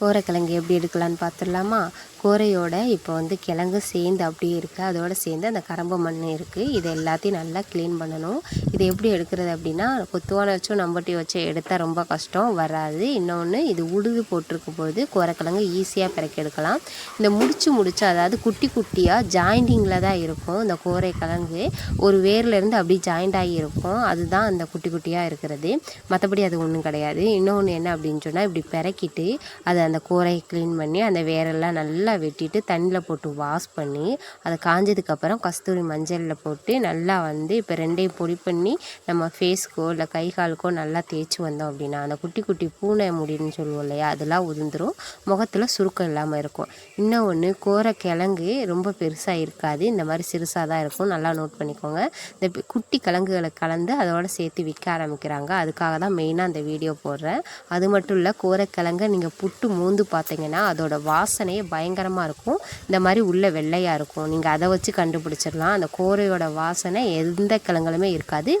கோரைக்கிழங்கு எப்படி எடுக்கலான்னு பார்த்துடலாமா? கோரையோட இப்போ வந்து கிழங்கு சேர்ந்து அப்படியே இருக்குது அதோட சேர்ந்து அந்த கரம்பு மண் இருக்குது இது எல்லாத்தையும் நல்லா க்ளீன் பண்ணணும். இது எப்படி எடுக்கிறது அப்படின்னா கொத்துவான வச்சும் நம்பட்டி வச்சு எடுத்தால் ரொம்ப கஷ்டம் வராது. இன்னொன்று இது உடுது போட்டிருக்கும் பொழுது கோரைக்கிழங்கு ஈஸியாக பிறக்கி எடுக்கலாம். இந்த முடிச்சு முடிச்சு அதாவது குட்டி குட்டியாக ஜாயிண்டிங்கில் தான் இருக்கும் இந்த கோரைக்கிழங்கு. ஒரு வேர்லேருந்து அப்படியே ஜாயிண்ட் ஆகி இருக்கும். அதுதான் அந்த குட்டி குட்டியாக இருக்கிறது. மற்றபடி அது ஒன்றும் கிடையாது. இன்னொன்று என்ன அப்படின்னு சொன்னால் இப்படி பிறக்கிட்டு அதை அந்த கூரையை க்ளீன் பண்ணி அந்த வேரெல்லாம் நல்லா வெட்டிட்டு தண்ணியில் போட்டு வாஷ் பண்ணி அதை காஞ்சதுக்கப்புறம் கஸ்தூரி மஞ்சளில் போட்டு நல்லா வந்து இப்போ ரெண்டையும் பொடி பண்ணி நம்ம ஃபேஸ்க்கோ இல்லை கை காலுக்கோ நல்லா தேய்ச்சி வந்தோம் அப்படின்னா அந்த குட்டி குட்டி பூனை முடின்னு சொல்லுவோம் இல்லையா அதெல்லாம் உதிர்ந்துடும் முகத்தில் சுருக்கம் இல்லாமல் இருக்கும். இன்னும் ஒன்று கோரை கிழங்கு ரொம்ப பெருசாக இருக்காது. இந்த மாதிரி சிறுசாக தான் இருக்கும். நல்லா நோட் பண்ணிக்கோங்க. இந்த குட்டி கிழங்குகளை கலந்து அதோட சேர்த்து விற்க ஆரம்பிக்கிறாங்க. அதுக்காக தான் மெயினாக அந்த வீடியோ போடுறேன். அது மட்டும் இல்லை கோரைக்கிழங்க நீங்கள் புட்டு மூந்து பார்த்தீங்கன்னா அதோட வாசனையே பயங்கரமாக இருக்கும். இந்த மாதிரி உள்ளே வெள்ளையாக இருக்கும். நீங்கள் அதை வச்சு கண்டுபிடிச்சிடலாம். அந்த கோரையோட வாசனை எந்த கிழங்குலுமே இருக்காது.